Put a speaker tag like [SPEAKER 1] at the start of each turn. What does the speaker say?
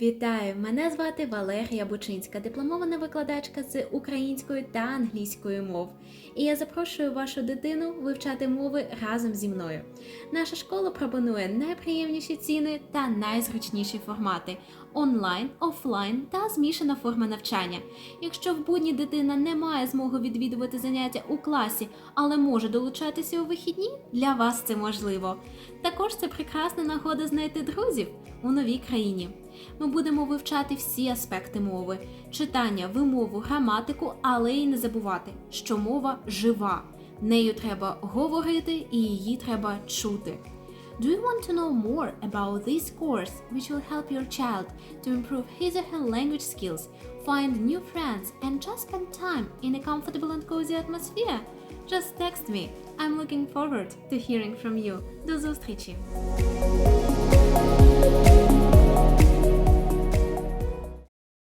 [SPEAKER 1] Вітаю! Мене звати Валерія Бучинська, дипломована викладачка з української та англійської мов. І я запрошую вашу дитину вивчати мови разом зі мною. Наша школа пропонує найприємніші ціни та найзручніші формати онлайн, офлайн та змішана форма навчання. Якщо в будні дитина не має змоги відвідувати заняття у класі, але може долучатися у вихідні, для вас це можливо. Також це прекрасна нагода знайти друзів у новій країні. Ми будемо вивчати всі аспекти мови: читання, вимову, граматику, але й не забувати, що мова жива. Нею треба говорити і її треба чути. Do you want to know more about this course, which will help your child to improve his or her language skills, find new friends, and just spend time in a comfortable and cozy atmosphere? Just text me. I'm looking forward to hearing from you. До зустрічі!